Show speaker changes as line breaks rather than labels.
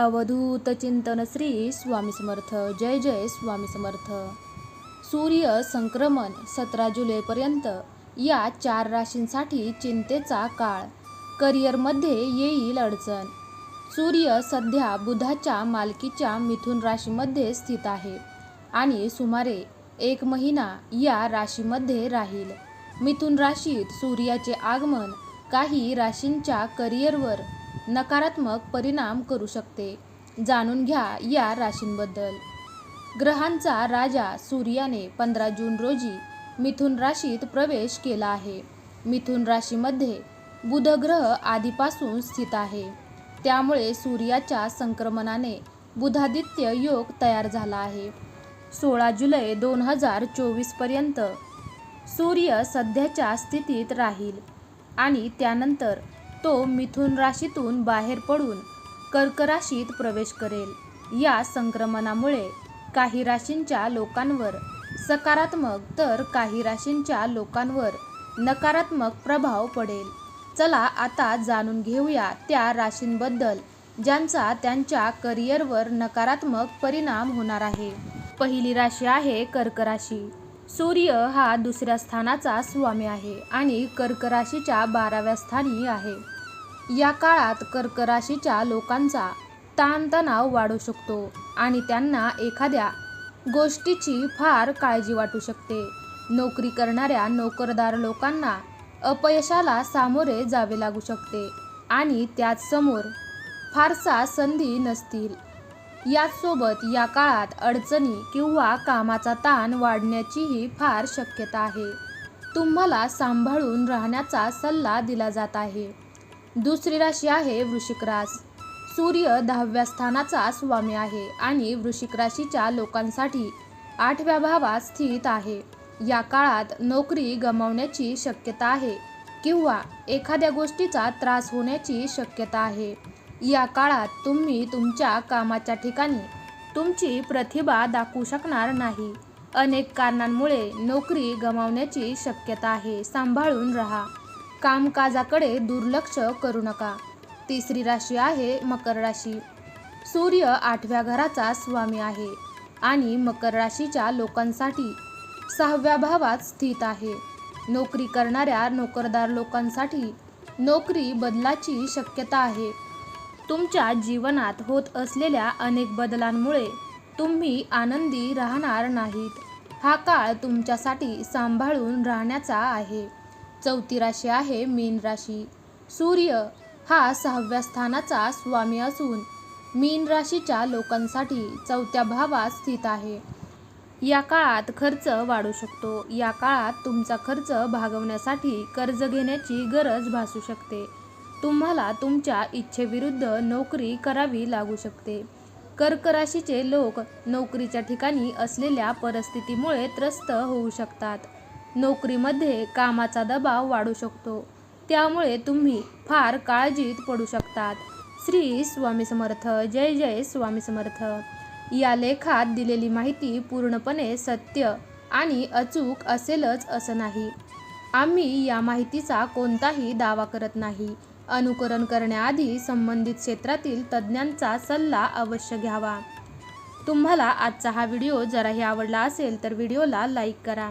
अवधूत चिंतन श्री स्वामी समर्थ. जय जय स्वामी समर्थ. सूर्य संक्रमण सतरा जुलैपर्यंत या चार राशींसाठी चिंतेचा काळ. करिअरमध्ये येईल अडचण. सूर्य सध्या बुधाच्या मालकीच्या मिथुन राशीमध्ये स्थित आहे आणि सुमारे एक महिना या राशीमध्ये राहील. मिथुन राशीत सूर्याचे आगमन काही राशींच्या करिअरवर नकारात्मक परिणाम करू शकते. जाणून घ्या या राशींबद्दल. ग्रहांचा राजा सूर्याने पंधरा जून रोजी मिथुन राशीत प्रवेश केला आहे. मिथुन राशीमध्ये बुध ग्रह आधीपासून स्थित आहे. त्यामुळे सूर्याच्या संक्रमणाने बुधादित्य योग तयार झाला आहे. सोळा जुलै दोन हजार चोवीसपर्यंत सूर्य सध्याच्या स्थितीत राहील आणि त्यानंतर तो मिथुन राशीतून बाहेर पडून कर्क राशीत प्रवेश करेल. या संक्रमणामुळे काही राशींच्या लोकांवर सकारात्मक तर काही राशींच्या लोकांवर नकारात्मक प्रभाव पडेल. चला आता जाणून घेऊया त्या राशींबद्दल ज्यांचा त्यांच्या करिअरवर नकारात्मक परिणाम होणार आहे. पहिली राशी आहे कर्क राशी सूर्य हा दुसऱ्या स्थानाचा स्वामी आहे आणि कर्क राशीच्या बाराव्या स्थानी आहे. या काळात कर्क राशीच्या लोकांचा ताणतणाव वाढू शकतो आणि त्यांना एखाद्या गोष्टीची फार काळजी वाटू शकते. नोकरी करणाऱ्या नोकरदार लोकांना अपयशाला सामोरे जावे लागू शकते आणि त्याचसमोर फारसा संधी नसतील. याचसोबत या काळात अडचणी किंवा कामाचा ताण वाढण्याचीही फार शक्यता आहे. तुम्हाला सांभाळून राहण्याचा सल्ला दिला जात आहे. दुसरी राशी आहे वृश्चिक रास. सूर्य दहाव्या स्थानाचा स्वामी आहे आणि वृश्चिक राशीच्या लोकांसाठी आठव्या भावात स्थित आहे. या काळात नोकरी गमावण्याची शक्यता आहे किंवा एखाद्या गोष्टीचा त्रास होण्याची शक्यता आहे. या काळात तुम्ही तुमच्या कामाच्या ठिकाणी तुमची प्रतिभा दाखवू शकणार नाही. अनेक कारणांमुळे नोकरी गमावण्याची शक्यता आहे. सांभाळून राहा. कामकाजाकडे दुर्लक्ष करू नका. तिसरी राशी आहे मकर राशी. सूर्य आठव्या घराचा स्वामी आहे आणि मकर राशीच्या लोकांसाठी सहाव्या भावात स्थित आहे. नोकरी करणाऱ्या नोकरदार लोकांसाठी नोकरी बदलाची शक्यता आहे. तुमच्या जीवनात होत असलेल्या अनेक बदलांमुळे तुम्ही आनंदी राहणार नाहीत. हा काळ तुमच्यासाठी सांभाळून राहण्याचा आहे. चौथी राशी आहे मीन राशी. सूर्य हा सहाव्या स्थानाचा स्वामी असून मीन राशीच्या लोकांसाठी चौथ्या भावात स्थित आहे. या काळात खर्च वाढू शकतो. या काळात तुमचा खर्च भागवण्यासाठी कर्ज घेण्याची गरज भासू शकते. तुम्हाला तुमच्या इच्छेविरुद्ध नोकरी करावी लागू शकते. कर्क राशीचे लोक नोकरीच्या ठिकाणी असलेल्या परिस्थितीमुळे त्रस्त होऊ शकतात. नोकरीमध्ये कामाचा दबाव वाढू शकतो. त्यामुळे तुम्ही फार काळजीत पडू शकतात. श्री स्वामी समर्थ जय जय स्वामी समर्थ. या लेखात दिलेली माहिती पूर्णपणे सत्य आणि अचूक असेलच असं नाही. आम्ही या माहितीचा कोणताही दावा करत नाही. अनुकरण करण्याआधी संबंधित क्षेत्रातील तज्ज्ञांचा सल्ला अवश्य घ्यावा. तुम्हाला आजचा हा व्हिडिओ जराही आवडला असेल तर व्हिडिओला लाईक करा.